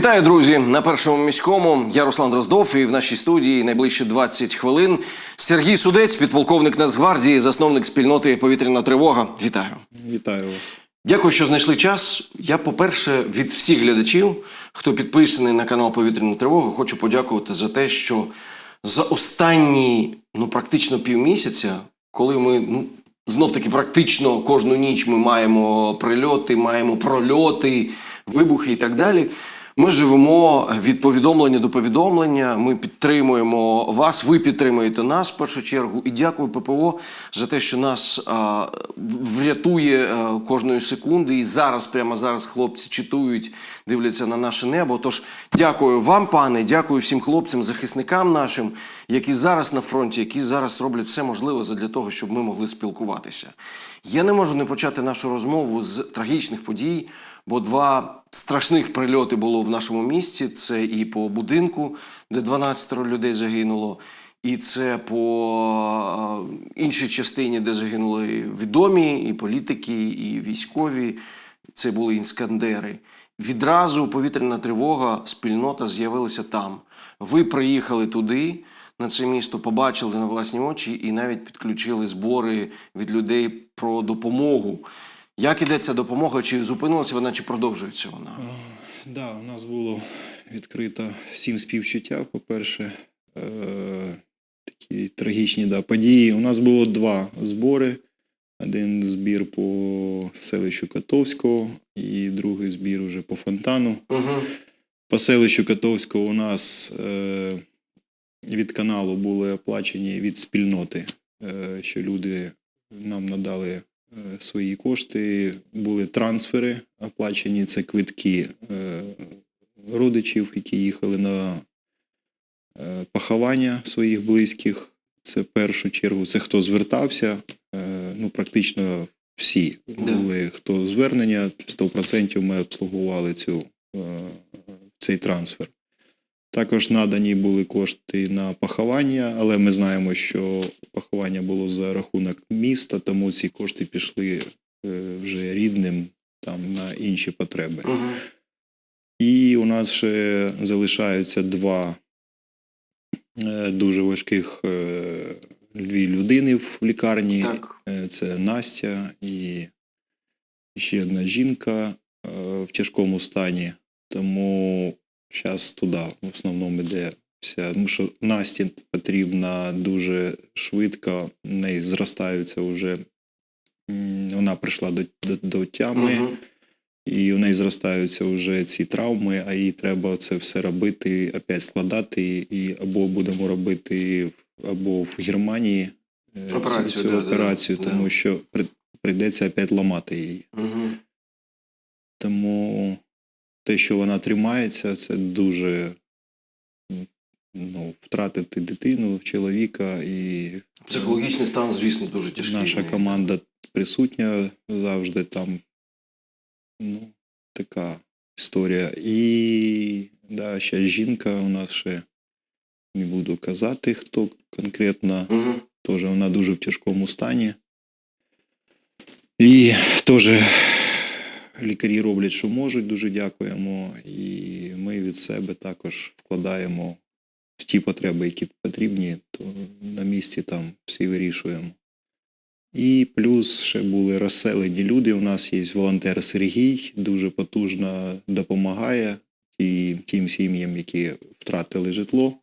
Вітаю, друзі! На першому міському я Руслан Дроздов і в нашій студії найближчі 20 хвилин Сергій Судець, підполковник Нацгвардії, засновник спільноти Повітряна тривога. Вітаю! Вітаю вас. Дякую, що знайшли час. Я, по-перше, від всіх глядачів, хто підписаний на канал Повітряна тривога, хочу подякувати за те, що за останні ну практично півмісяця, коли ми ну знов таки практично кожну ніч ми маємо прильоти, маємо прольоти, вибухи і так далі. Ми живемо від повідомлення до повідомлення. Ми підтримуємо вас. Ви підтримуєте нас в першу чергу. І дякую ППО за те, що нас а, врятує а, кожної секунди. І зараз, прямо зараз, хлопці читують, дивляться на наше небо. Тож дякую вам, пане, дякую всім хлопцям, захисникам нашим, які зараз на фронті, які зараз роблять все можливе для того, щоб ми могли спілкуватися. Я не можу не почати нашу розмову з трагічних подій, бо два страшних прильоти було в нашому місті. Це і по будинку, де 12 людей загинуло, і це по е, іншій частині, де загинули відомі і політики, і військові. Це були інскандери. Відразу повітряна тривога, спільнота з'явилася там. Ви приїхали туди, на це місто, побачили на власні очі і навіть підключили збори від людей про допомогу. Як іде ця допомога? Чи зупинилася вона, чи продовжується вона? Да, у нас було відкрито сім співчуття. По-перше, е- такі трагічні да, події. У нас було два збори. Один збір по селищу Котовського і другий збір уже по фонтану. Угу. По селищу Котовського у нас е- від каналу були оплачені від спільноти, е- що люди нам надали е, свої кошти. Були трансфери оплачені, це квитки е- родичів, які їхали на е, поховання своїх близьких. Це в першу чергу, це хто звертався. Е, ну, практично всі були, хто звернення, 100% ми обслугували цю, е, цей трансфер. Також надані були кошти на поховання, але ми знаємо, що поховання було за рахунок міста, тому ці кошти пішли е, вже рідним там на інші потреби. Угу. І у нас ще залишаються два е, дуже важких е, дві людини в лікарні. Так. Це Настя і ще одна жінка в тяжкому стані. Тому зараз туди в основному йде вся. Тому що Насті потрібна дуже швидко, в неї зростаються вже. Вона прийшла до, до, до тями. Угу. І у неї зростаються вже ці травми, а їй треба це все робити, опять складати, і або будемо робити або в Германії е, цю- Операцію, цю, да, да, операцію, да. тому що при- прийдеться опять ламати її. Угу. Тому те, що вона тримається, це дуже ну, втратити дитину, чоловіка і Психологічний стан, звісно, дуже тяжкий. Наша команда присутня завжди там. Ну, така історія. І да, ще жінка у нас ще не буду казати, хто конкретно. Угу. Теж вона дуже в тяжкому стані. І теж лікарі роблять, що можуть, дуже дякуємо. І ми від себе також вкладаємо в ті потреби, які потрібні, то на місці там всі вирішуємо. І плюс ще були розселені люди. У нас є волонтер Сергій, дуже потужно допомагає і тим сім'ям, які втратили житло,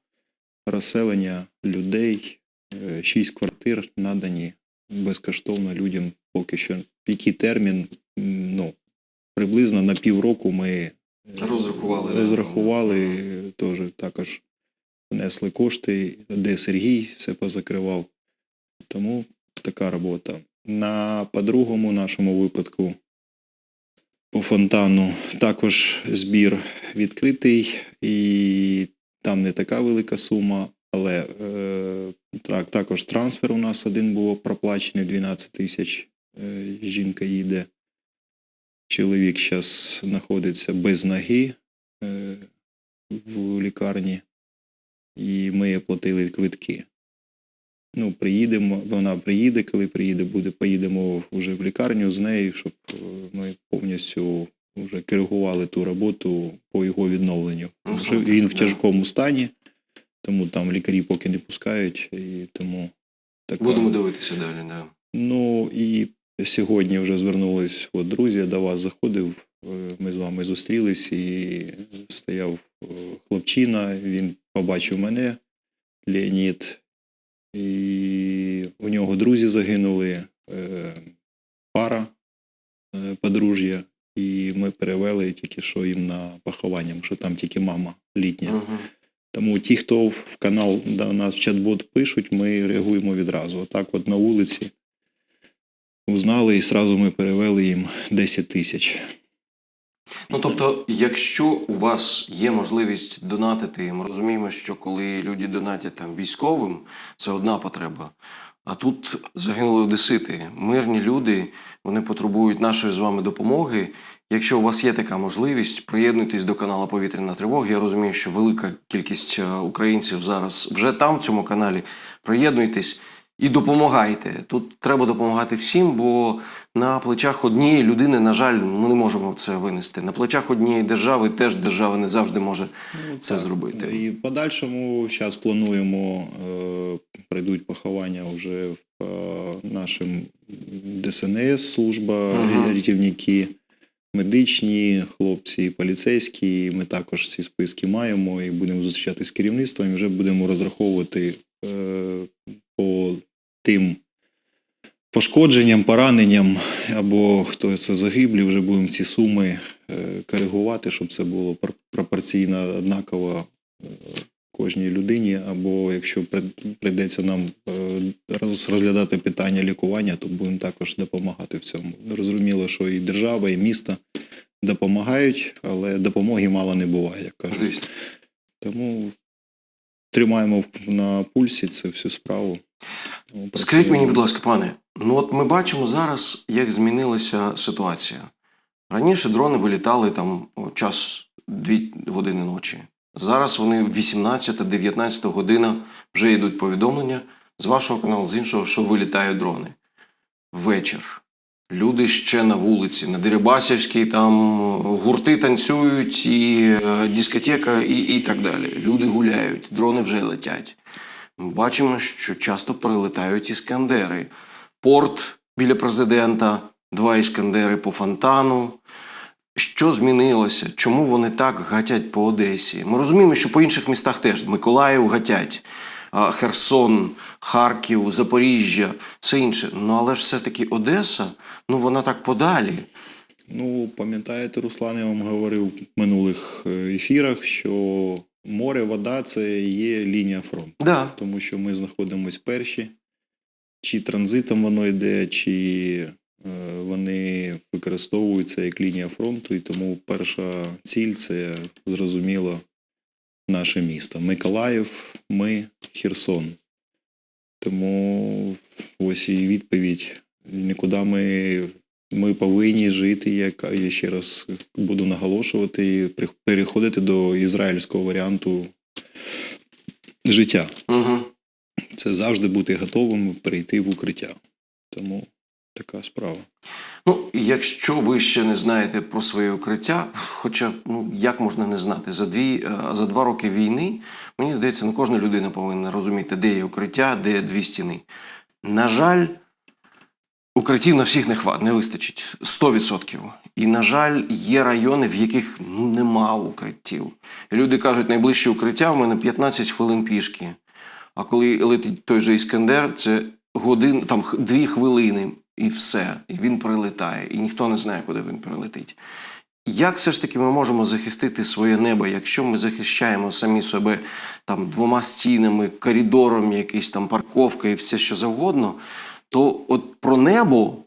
розселення людей. Е, Шість квартир надані безкоштовно людям поки що. Який термін? Приблизно на півроку ми е, Розрахували, розрахували теж також внесли кошти, де Сергій все позакривав. Тому така робота. На по-другому нашому випадку по фонтану також збір відкритий, і там не така велика сума, але е, так, також трансфер у нас один був проплачений 12 тисяч. Е, жінка їде. Чоловік зараз знаходиться без ноги е, в лікарні, і ми оплатили квитки. Ну, приїдемо, вона приїде, коли приїде, буде, поїдемо вже в лікарню з нею, щоб е, ми повністю вже коригували ту роботу по його відновленню. Ну, він в тяжкому стані, тому там лікарі поки не пускають, і тому така. Будемо дивитися далі. Да. Ну і сьогодні вже звернулись от друзі, я до вас заходив. е, Ми з вами зустрілись і стояв е, хлопчина. Він побачив мене, Леонід, і у нього друзі загинули, е, пара подружжя, і ми перевели тільки що їм на поховання, що там тільки мама літня. Угу. Тому ті, хто в канал до нас в чат-бот пишуть, ми реагуємо відразу. Отак, от на вулиці узнали, і сразу ми перевели їм 10 тисяч. Ну тобто, якщо у вас є можливість донатити, ми розуміємо, що коли люди донатять там військовим, це одна потреба. А тут загинули одесити, мирні люди, вони потребують нашої з вами допомоги. Якщо у вас є така можливість, приєднуйтесь до каналу Повітряна тривога. Я розумію, що велика кількість е, українців зараз вже там, в цьому каналі. Приєднуйтесь і допомагайте. Тут треба допомагати всім, бо на плечах однієї людини, на жаль, ми не можемо це винести. На плечах однієї держави теж держава не завжди може це зробити. І в подальшому зараз плануємо, е, прийдуть поховання вже в е, нашим ДСНС, служба, Мгм. рятівники, медичні, хлопці, поліцейські. Ми також ці списки маємо і будемо зустрічатися з керівництвом. І вже будемо розраховувати е, по тим пошкодженням, пораненням або хто це загиблі, вже будемо ці суми е, коригувати, щоб це було пропорційно однаково е, кожній людині. Або якщо прийдеться нам е, розглядати питання лікування, то будемо також допомагати в цьому. Розуміло, що і держава, і місто допомагають, але допомоги мало не буває, як кажуть. Звісно. Тому тримаємо на пульсі цю всю справу. Тому Скажіть мені, будь ласка, пане, ну от ми бачимо зараз, як змінилася ситуація. Раніше дрони вилітали там час 2 години ночі. Зараз вони 18-19 година вже йдуть повідомлення з вашого каналу, з іншого, що вилітають дрони. Вечір. Люди ще на вулиці, на Дерибасівській, там гурти танцюють, і е, дискотека, і, і так далі. Люди гуляють, дрони вже летять. Ми бачимо, що часто прилетають іскандери. Порт біля президента, два іскандери по фонтану. Що змінилося? Чому вони так гатять по Одесі? Ми розуміємо, що по інших містах теж Миколаїв гатять, Херсон, Харків, Запоріжжя, все інше. Ну але ж все-таки Одеса, ну вона так подалі. Ну, пам'ятаєте, Руслан, я вам говорив в минулих е, ефірах, що море, вода це є лінія фронту. Да. Тому що ми знаходимося перші, чи транзитом воно йде, чи е, вони використовуються як лінія фронту, і тому перша ціль це зрозуміло наше місто. Миколаїв, ми, Херсон. Тому ось і відповідь. Нікуди ми, ми повинні жити, як я ще раз буду наголошувати, переходити до ізраїльського варіанту життя. Угу. Це завжди бути готовим перейти в укриття. Тому така справа. Ну, якщо ви ще не знаєте про своє укриття, хоча ну як можна не знати, за дві е, за два роки війни, мені здається, ну кожна людина повинна розуміти, де є укриття, де є дві стіни. На жаль, укриттів на всіх не хват, не вистачить 100%. І, на жаль, є райони, в яких ну, нема укриттів. І люди кажуть, найближче укриття в мене 15 хвилин пішки. А коли летить той же Іскандер, це годин, там дві хвилини і все. І він прилетає, і ніхто не знає, куди він прилетить. Як все ж таки ми можемо захистити своє небо, якщо ми захищаємо самі себе там двома стінами, коридором, якийсь там парковка і все що завгодно, то от про небо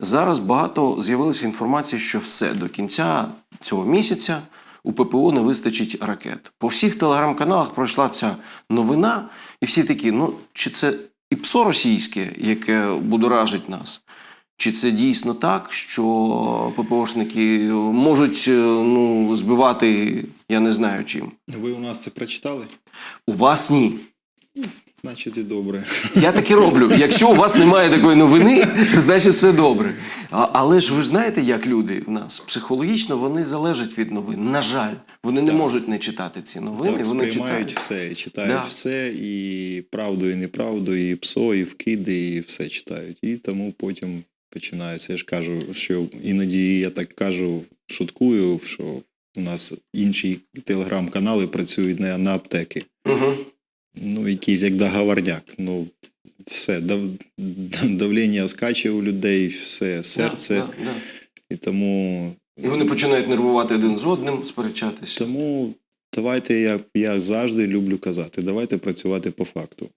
зараз багато з'явилася інформація, що все до кінця цього місяця у ППО не вистачить ракет. По всіх телеграм-каналах пройшла ця новина, і всі такі: ну чи це і псо російське, яке будоражить нас? Чи це дійсно так, що ППОшники можуть е, ну, збивати, я не знаю чим? Ви у нас це прочитали? У вас ні. Значить і добре. Я так і роблю. Якщо у вас немає такої новини, значить все добре. А, але ж ви ж знаєте, як люди в нас психологічно вони залежать від новин. На жаль, вони не можуть не читати ці новини. так, вони читають. все, і читають Да. все, і правду, і неправду, і псо, і вкиди, і все читають. І тому потім починається. Я ж кажу, що іноді я так кажу, шуткую, що у нас інші телеграм-канали працюють не на аптеки. Угу. Ну, якийсь як договорняк. Ну, все, дав, давлення скаче у людей, все, серце. Да, да, да. І тому, І вони починають нервувати один з одним, сперечатися. тому давайте, як я завжди люблю казати, давайте працювати по факту.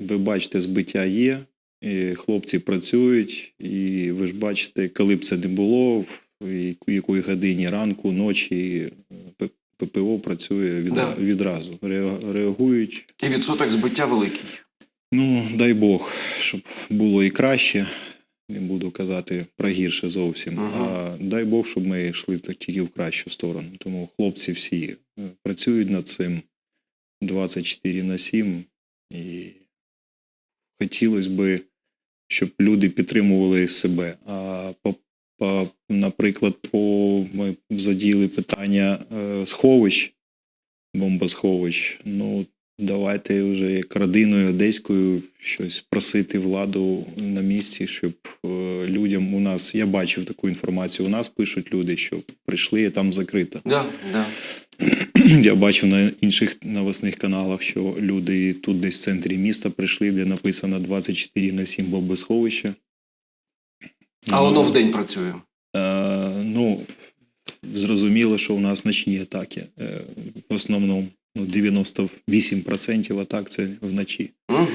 Ви бачите, збиття є, і хлопці працюють, і ви ж бачите, коли б це не було, в якої годині ранку, ночі ППО працює відра- Да. відразу. Ре- Реагують. І відсоток збиття великий. Ну, дай Бог, щоб було і краще. Не буду казати про гірше зовсім. Ага. А дай Бог, щоб ми йшли тільки в кращу сторону. Тому хлопці всі е, працюють над цим 24 на 7. І хотілося би, щоб люди підтримували себе. А наприклад, по ми задіяли питання е, сховищ, бомбосховищ. Ну, давайте вже як родиною одеською щось просити владу на місці, щоб е, людям у нас, я бачив таку інформацію, у нас пишуть люди, що прийшли, а там закрито. Да, да. Я бачив на інших новосних каналах, що люди тут десь в центрі міста прийшли, де написано 24 на 7 бомбосховище. А воно в день працює. Е, ну, зрозуміло, що у нас ночні атаки. Е, в основному ну, 98% атак це вночі. Угу.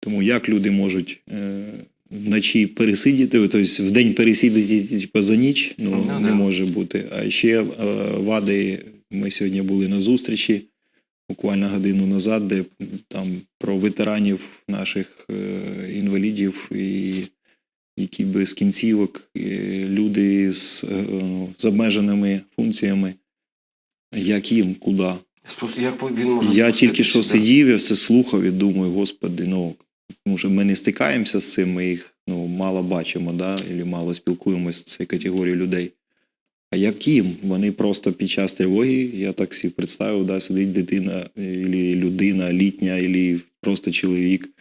Тому як люди можуть е, вночі пересидіти, тобто в день пересидіти типу, за ніч, ну, Ну, не може бути. А ще е, вади, ми сьогодні були на зустрічі буквально годину назад, де там про ветеранів наших інвалідів і які без кінцівок, е, люди з, е, з обмеженими функціями. Як їм, куди? Як він може Я тільки що да. сидів, я все слухав і думаю, господи, ну тому що ми не стикаємося з цим, ми їх ну, мало бачимо, да, або мало спілкуємося з цією категорією людей. А як їм? Вони просто під час тривоги, я так собі представив, да, сидить дитина, або людина літня, або просто чоловік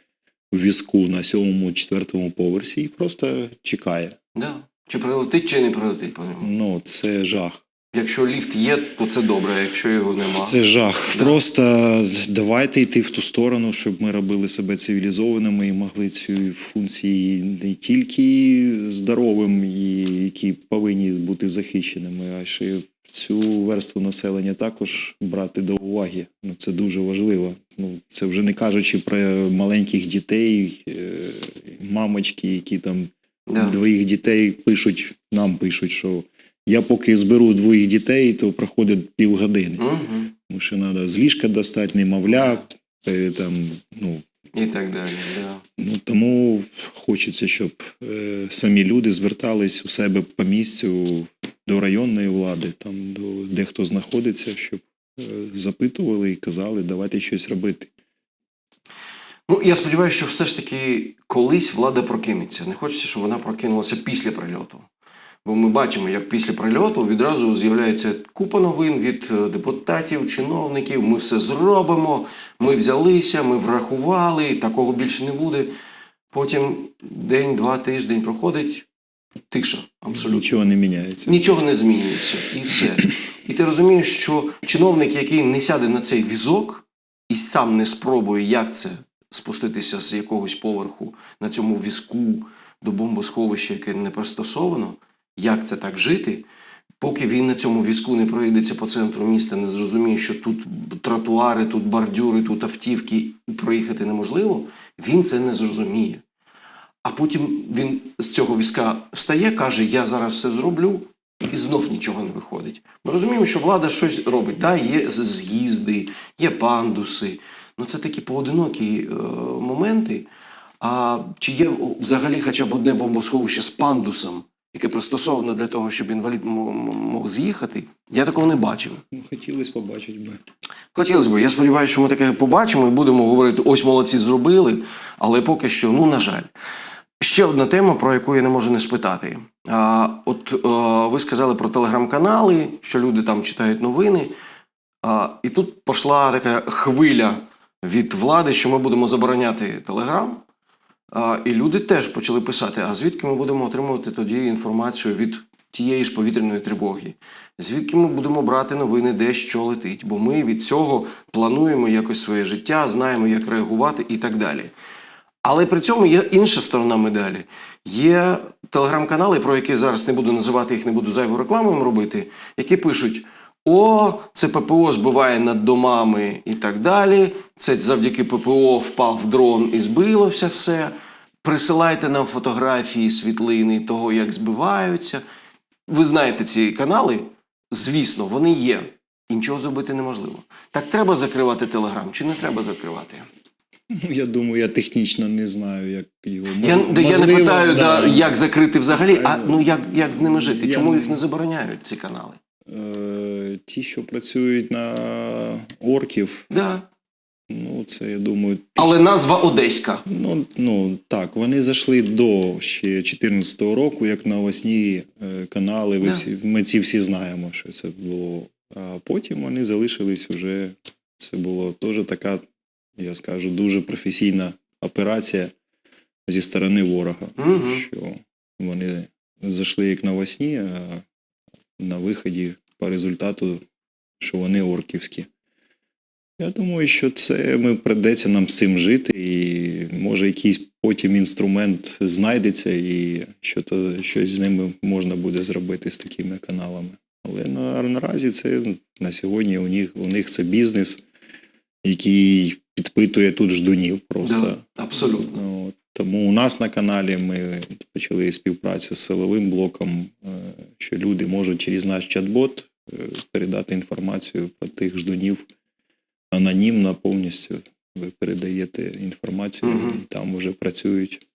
візку на сьомому, четвертому поверсі і просто чекає. Да. Чи прилетить, чи не прилетить по ньому. Ну, це жах. Якщо ліфт є, то це добре, якщо його нема. Це жах. Да. Просто давайте йти в ту сторону, щоб ми робили себе цивілізованими і могли ці функції не тільки здоровим, і які повинні бути захищеними, а ще цю верству населення також брати до уваги. Ну це дуже важливо. Ну це вже не кажучи про маленьких дітей, е, мамочки, які там Да. двоїх дітей пишуть, нам пишуть, що я поки зберу двоїх дітей, то проходить півгодини. Угу. Тому що треба з ліжка достати, немовля, е, там, ну, І так далі. Да. ну, тому хочеться, щоб е, самі люди звертались у себе по місцю до районної влади, там, до, де хто знаходиться, щоб е, запитували і казали, давайте щось робити. Ну, я сподіваюся, що все ж таки колись влада прокинеться. Не хочеться, щоб вона прокинулася після прильоту. Бо ми бачимо, як після прильоту відразу з'являється купа новин від е, депутатів, чиновників. Ми все зробимо, ми взялися, ми врахували, такого більше не буде. Потім день, два, тиждень проходить, тиша абсолютно. Нічого не міняється. Нічого не змінюється, і все. І ти розумієш, що чиновник, який не сяде на цей візок і сам не спробує, як це спуститися з якогось поверху на цьому візку до бомбосховища, яке не пристосовано, як це так жити, поки він на цьому візку не проїдеться по центру міста, не зрозуміє, що тут тротуари, тут бордюри, тут автівки, проїхати неможливо, він це не зрозуміє. А потім він з цього візка встає, каже: Я зараз все зроблю, і знов нічого не виходить. Ми розуміємо, що влада щось робить. Да, є з'їзди, є пандуси. Ну це такі поодинокі е, моменти. А чи є взагалі хоча б одне бомбосховище з пандусом, яке пристосовано для того, щоб інвалід мог з'їхати. Я такого не бачив. Ну, хотілося побачити би. Хотілося б. Я сподіваюся, що ми таке побачимо і будемо говорити: ось молодці зробили, але поки що, ну на жаль. Ще одна тема, про яку я не можу не спитати. А, от а, ви сказали про телеграм-канали, що люди там читають новини. А, і тут пішла така хвиля від влади, що ми будемо забороняти телеграм. А, і люди теж почали писати: а звідки ми будемо отримувати тоді інформацію від тієї ж повітряної тривоги? Звідки ми будемо брати новини, де що летить? Бо ми від цього плануємо якось своє життя, знаємо, як реагувати і так далі. Але при цьому є інша сторона медалі. Є телеграм-канали, про які зараз не буду називати, їх не буду зайву рекламу робити, які пишуть: О, це ППО збиває над домами і так далі. Це завдяки ППО впав дрон і збилося все. Присилайте нам фотографії, світлини того, як збиваються. Ви знаєте ці канали, звісно, вони є. І нічого зробити неможливо. Так треба закривати телеграм чи не треба закривати? Ну, я думаю, я технічно не знаю, як його Я, я не питаю, да. да. як закрити взагалі, а ну як, як з ними жити? Я- Чому їх не забороняють, ці канали? Е, Ті, що працюють на орків, Да. ну це я думаю, Але назва Одеська. Ну, ну так, вони зайшли до ще 2014 року, як новосні е, канали. Ви Да. ми ці всі знаємо, що це було. А потім вони залишились уже. Це було теж така, я скажу, дуже професійна операція зі сторони ворога. Мгм. Що вони зайшли як новосні, а на виході по результату, що вони орківські. Я думаю, що це ми придеться нам з цим жити, і може якийсь потім інструмент знайдеться, і що то щось з ними можна буде зробити з такими каналами. Але на, наразі це на сьогодні у них у них це бізнес, який підпитує тут ждунів просто. Да, абсолютно. Ну, от. Тому у нас на каналі ми почали співпрацю з силовим блоком, е, що люди можуть через наш чат-бот е, передати інформацію про тих ждунів анонімно повністю. Ви передаєте інформацію, Мгм. і там вже працюють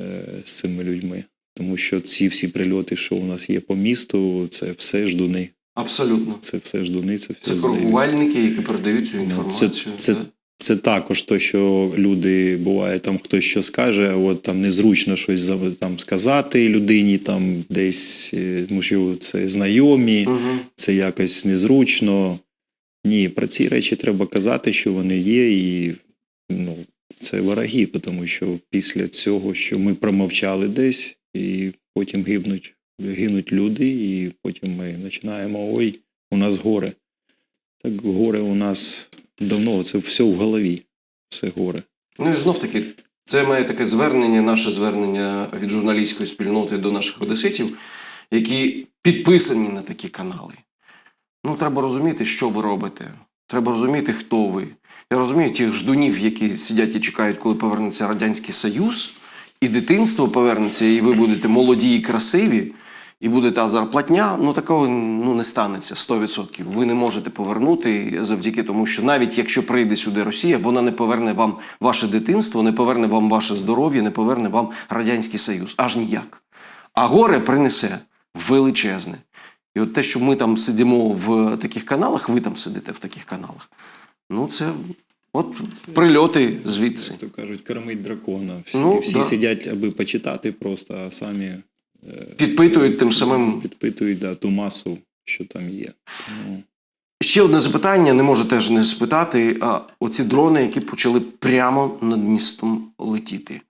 е, з цими людьми. Тому що ці всі прильоти, що у нас є по місту, це все ждуни. Абсолютно. Це все ждуни, це все Це здають. які передають цю інформацію. Це, це. Це також то, що люди буває, там хтось що скаже, а от там незручно щось там сказати людині, там десь, е, тому що це знайомі, Мгм. це якось незручно. Ні, про ці речі треба казати, що вони є, і ну, це вороги, тому що після цього, що ми промовчали десь, і потім гибнуть, гинуть люди, і потім ми починаємо: ой, у нас горе. Так горе у нас давно, це все в голові, все горе. Ну і знов таки, це моє таке звернення, наше звернення від журналістської спільноти до наших одеситів, які підписані на такі канали. Ну, треба розуміти, що ви робите. Треба розуміти, хто ви. Я розумію тих ждунів, які сидять і чекають, коли повернеться Радянський Союз, і дитинство повернеться, і ви будете молоді і красиві, і буде та зарплатня. Ну такого ну, не станеться 100%. Ви не можете повернути завдяки тому, що навіть якщо прийде сюди Росія, вона не поверне вам ваше дитинство, не поверне вам ваше здоров'я, не поверне вам Радянський Союз. Аж ніяк. А горе принесе величезне. І от те, що ми там сидимо в таких каналах, ви там сидите в таких каналах. Ну, це от прильоти звідси. Як то кажуть, кормить дракона. Всі, Ну, всі да. сидять, аби почитати просто, а самі Підпитують тим самим. підпитують да, ту масу, що там є. Ну, Ще одне запитання, не можу теж не спитати. А оці дрони, які почали прямо над містом летіти.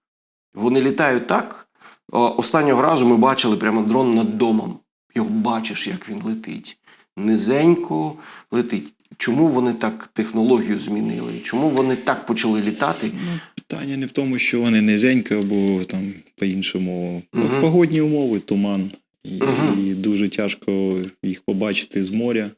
Вони літають так. Останнього разу ми бачили прямо дрон над домом. Його бачиш, як він летить. Низенько летить. Чому вони так технологію змінили? Чому вони так почали літати? ну, питання не в тому, що вони низенько, або там по-іншому. Мгм. Погодні умови, туман. І, Мгм. і дуже тяжко їх побачити з моря.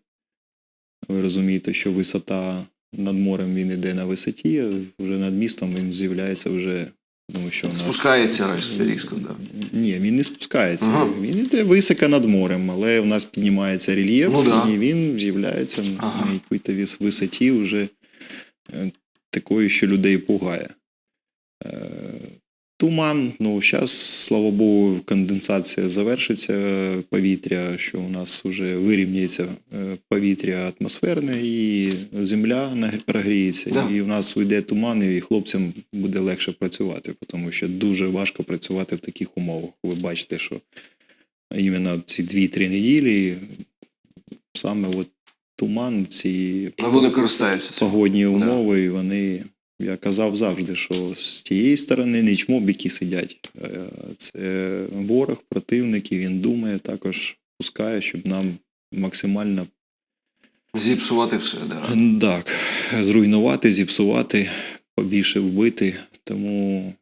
Ви розумієте, що висота над морем він іде на висоті, а вже над містом він з'являється вже. Тому що нас... Спускається різ- різко, да. Ні, він не спускається. Ага. Він йде висока над морем, але в нас піднімається рельєф, Ну да. і він з'являється Ага. на якій-то висоті вже е, такою, що людей пугає. Туман, ну зараз, слава Богу, конденсація завершиться повітря, що у нас вже вирівняється е, повітря атмосферне, і земля прогріється, Да. і у нас уйде туман, і хлопцям буде легше працювати, тому що дуже важко працювати в таких умовах. Ви бачите, що іменно ці 2-3 неділі саме от туман, ці Вони погодні умови, вони. Я казав завжди, що з тієї сторони не чмобіки сидять. Е, Це ворог, противник, і він думає, також пускає, щоб нам максимально Зіпсувати все, да. так, зруйнувати, зіпсувати, побільше вбити. Тому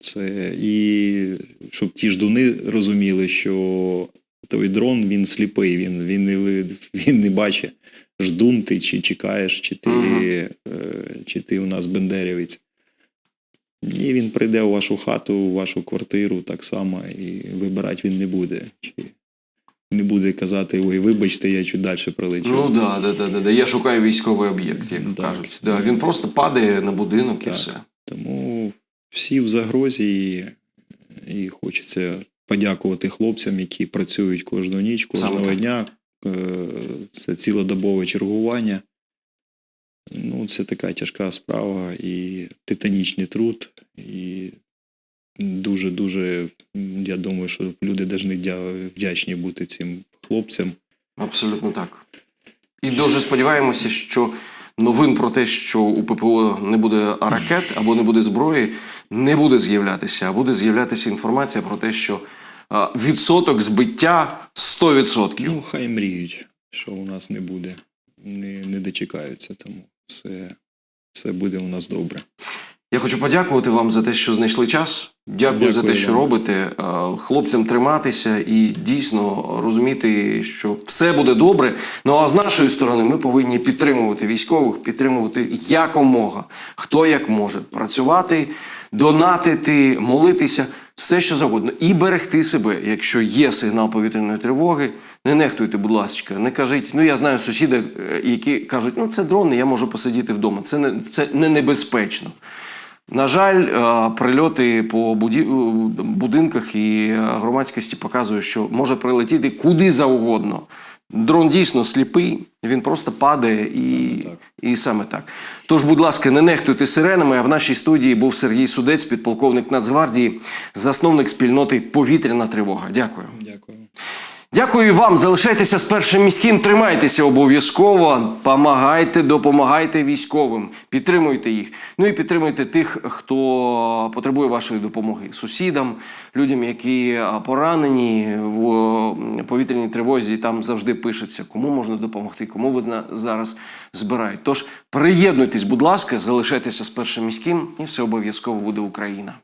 це і щоб ті ждуни розуміли, що той дрон він сліпий, він, він, не, він не бачить ждун ти, чи чекаєш, чи ти, Мгм. е, чи ти у нас бендерівець. І він прийде у вашу хату, у вашу квартиру так само, і вибирати він не буде. Чи не буде казати, ой, вибачте, я чуть далі пролечу. Ну да, да, да, да, да. Я шукаю військовий об'єкт, як Так. кажуть. Да, він просто падає на будинок і все. Тому всі в загрозі, і, і хочеться подякувати хлопцям, які працюють кожну ніч, кожного так. дня. Е, Це цілодобове чергування. Ну, це така тяжка справа і титанічний труд. І дуже-дуже, я думаю, що люди повинні вдя- вдячні бути цим хлопцям. Абсолютно так. І дуже сподіваємося, що новин про те, що у ППО не буде ракет або не буде зброї, не буде з'являтися, а буде з'являтися інформація про те, що відсоток збиття 100%. Ну, хай мріють, що у нас не буде. Не, не дочекаються, тому все, все буде у нас добре. Я хочу подякувати вам за те, що знайшли час. Дякую, за те, що вам. робите. Е, Хлопцям триматися і дійсно розуміти, що все буде добре. Ну а з нашої сторони ми повинні підтримувати військових, підтримувати якомога, хто як може працювати, донатити, молитися, все що завгодно, і берегти себе, якщо є сигнал повітряної тривоги. Не нехтуйте, будь ласка, не кажіть. Ну я знаю сусіди, е, які кажуть, ну це дрони, я можу посидіти вдома. Це не це не небезпечно. На жаль, е, прильоти по будинках і е, громадськості показують, що може прилетіти куди завгодно. Дрон дійсно сліпий, він просто падає і Саме так. і саме так. Тож, будь ласка, не нехтуйте сиренами. А в нашій студії був Сергій Судець, підполковник Нацгвардії, засновник спільноти Повітряна тривога. Дякую. Дякую. Дякую вам. Залишайтеся з першим міським. Тримайтеся обов'язково. Помагайте, допомагайте військовим. Підтримуйте їх. Ну і підтримуйте тих, хто потребує вашої допомоги. Сусідам, людям, які поранені в повітряній тривозі. Там завжди пишеться, кому можна допомогти, кому ви зараз збирають. Тож приєднуйтесь, будь ласка, залишайтеся з першим міським, і все обов'язково буде Україна.